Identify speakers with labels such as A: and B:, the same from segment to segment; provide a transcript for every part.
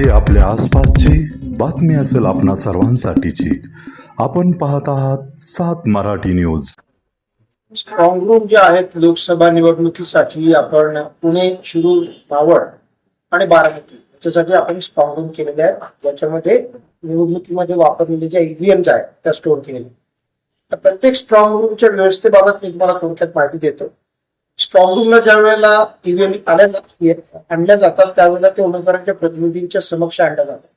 A: जी आपल्या आसपासची बातमी असेल आपणा सर्वांसाठीची. आपण पाहत आहात सात मराठी न्यूज.
B: स्ट्रॉंग रूम जे आहेत लोकसभा निवडणुकीसाठी आपण पुणे शिरूर मावळ आणि बारामती याच्यासाठी आपण स्ट्रॉंग रूम केलेले आहेत. ज्याच्यामध्ये निवडणुकीमध्ये वापरलेले ज्या ईव्हीएम आहेत त्या स्टोअर केलेल्या प्रत्येक स्ट्रॉंग रूमच्या व्यवस्थेबाबत मी तुम्हाला थोडक्यात माहिती देतो. स्ट्रॉंग रूमला ज्या वेळेला ईव्हीएम आल्या आणल्या जातात त्यावेळेला ते उमेदवारांच्या प्रतिनिधींच्या समक्ष आणल्या जातात.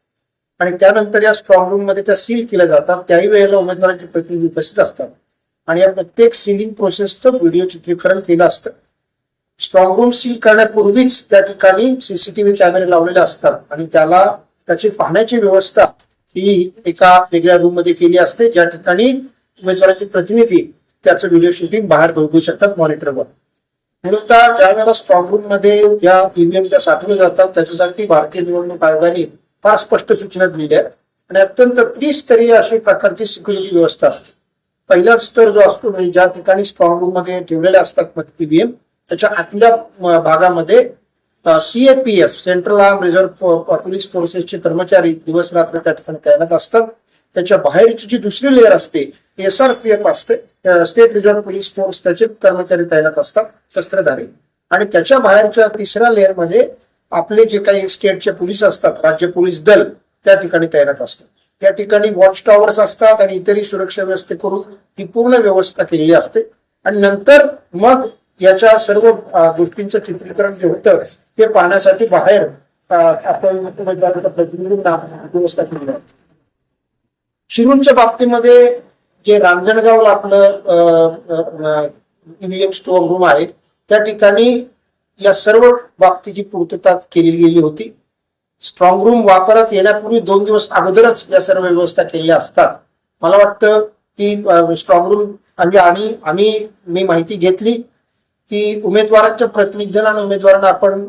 B: आणि त्यानंतर या स्ट्रॉंग रूममध्ये त्या सील केल्या जातात त्याही वेळेला उमेदवारांचे प्रतिनिधी उपस्थित असतात. आणि या प्रत्येक सीलिंग प्रोसेसचं व्हिडिओ चित्रीकरण केलं असतं. स्ट्रॉंग रूम सील करण्यापूर्वीच त्या ठिकाणी सीसीटीव्ही कॅमेरे लावलेले असतात आणि त्याला त्याची पाहण्याची व्यवस्था ही एका वेगळ्या रूममध्ये केली असते ज्या ठिकाणी उमेदवारांचे प्रतिनिधी त्याचं व्हिडिओ शूटिंग बाहेर बघू शकतात मॉनिटरवर मूलतः ज्या वेळेला स्ट्रॉंग रूममध्ये ज्या ईव्हीएम त्या साठवल्या जातात त्याच्यासाठी भारतीय निवडणूक आयोगाने फार स्पष्ट सूचना दिलेल्या आहेत. आणि अत्यंत त्रिस्तरीय अशी प्रकारची सिक्युरिटी व्यवस्था असते. पहिला स्तर जो असतो म्हणजे ज्या ठिकाणी स्ट्रॉंग रूममध्ये ठेवलेले असतात ईव्हीएम त्याच्या आतल्या भागामध्ये CAPF central arm reserve police फोर्सेसचे कर्मचारी दिवस रात्र त्या ठिकाणी तैनात असतात. त्याच्या बाहेरची जी दुसरी लेअर असते एसआरपीएफ असते स्टेट रिझर्व्ह पोलीस फोर्स त्याचे कर्मचारी तैनात असतात शस्त्रधारी. आणि त्याच्या बाहेरच्या तिसऱ्या लेअरमध्ये आपले जे काही स्टेटचे पोलीस असतात राज्य पोलीस दल त्या ठिकाणी तैनात असतात. त्या ठिकाणी वॉच टॉवर्स असतात आणि इतरही सुरक्षा व्यवस्थे करून ही पूर्ण व्यवस्था केलेली असते. आणि नंतर मग याच्या सर्व गोष्टींचं चित्रीकरण जे होतं ते पाहण्यासाठी बाहेर अ, आपण प्रतिनिधींना व्यवस्था केलेली आहे. शिरूरच्या बाबतीमध्ये जे रांजणगावला आपलं ईव्हीएम स्ट्रॉंग रूम आहे त्या ठिकाणी या सर्व बाबतीची पूर्तता केली गेली होती. स्ट्रॉंग रूम वापरात येण्यापूर्वी दोन दिवस अगोदरच या सर्व व्यवस्था केलेल्या असतात. मला वाटतं की स्ट्रॉंग रूम म्हणजे आणि आम्ही मी माहिती घेतली की उमेदवारांच्या प्रतिनिधींना आणि उमेदवारांना आपण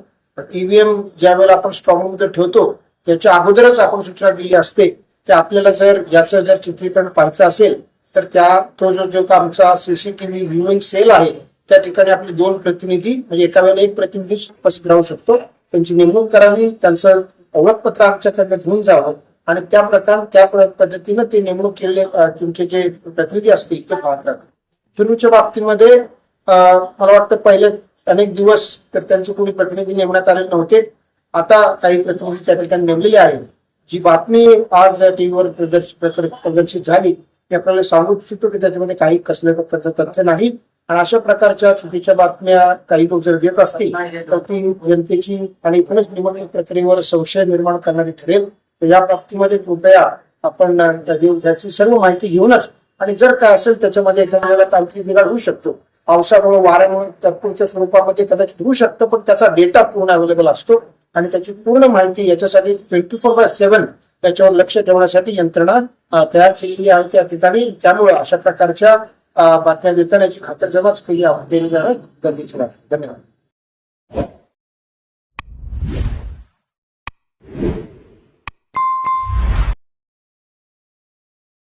B: ईव्हीएम ज्या वेळेला आपण स्ट्रॉंग रूम ठेवतो त्याच्या अगोदरच आपण सूचना दिली असते की आपल्याला जर याचं जर चित्रीकरण पाहायचं असेल तर त्या तो जो जो का आमचा सीसीटीव्ही व्ह्युइंग सेल आहे त्या ठिकाणी आपले दोन प्रतिनिधी म्हणजे एका वेळेला एक प्रतिनिधी उपस्थित राहू शकतो. त्यांची नेमणूक करावी त्यांचं ओळखपत्र आमच्याकडनं घेऊन जावं आणि त्या प्रकार त्या पद्धतीनं ते नेमणूक केलेले तुमचे जे प्रतिनिधी असतील ते पाहत राहतात. फिरूच्या बाबतीमध्ये मला वाटतं पहिले अनेक दिवस तर त्यांचे कोणी प्रतिनिधी नेमण्यात आले नव्हते. आता काही प्रतिनिधी त्या ठिकाणी नेमलेले आहेत. जी बातमी आज टीव्हीवर प्रदर्शित प्रदर्शित झाली ती आपल्याला सांगू इच्छितो की त्याच्यामध्ये काही कसल्या प्रकारचं तथ्य नाही. आणि अशा प्रकारच्या चुकीच्या बातम्या काही लोक जर देत असतील तर ती जनतेची आणि एकूणच निवडणूक प्रक्रियेवर संशय निर्माण करणारी ठरेल. तर या बाबतीमध्ये कृपया आपण त्याची सर्व माहिती घेऊनच आणि जर काय असेल त्याच्यामध्ये एखाद्या वेळेला तांत्रिक बिघाड होऊ शकतो. पावसामुळे वाऱ्यामुळे तात्पुरत्या स्वरूपामध्ये कदाचित होऊ शकतं पण त्याचा डेटा पूर्ण अवेलेबल असतो. आणि त्याची पूर्ण माहिती याच्यासाठी ट्वेंटी फोर बाय सेव्हन त्याच्यावर लक्ष ठेवण्यासाठी यंत्रणा तयार केलेली आहे त्या ठिकाणी. त्यामुळे अशा प्रकारच्या बातम्या देताना याची खातरजमाच केली देणे जाणं गरजेची आहे धन्यवाद.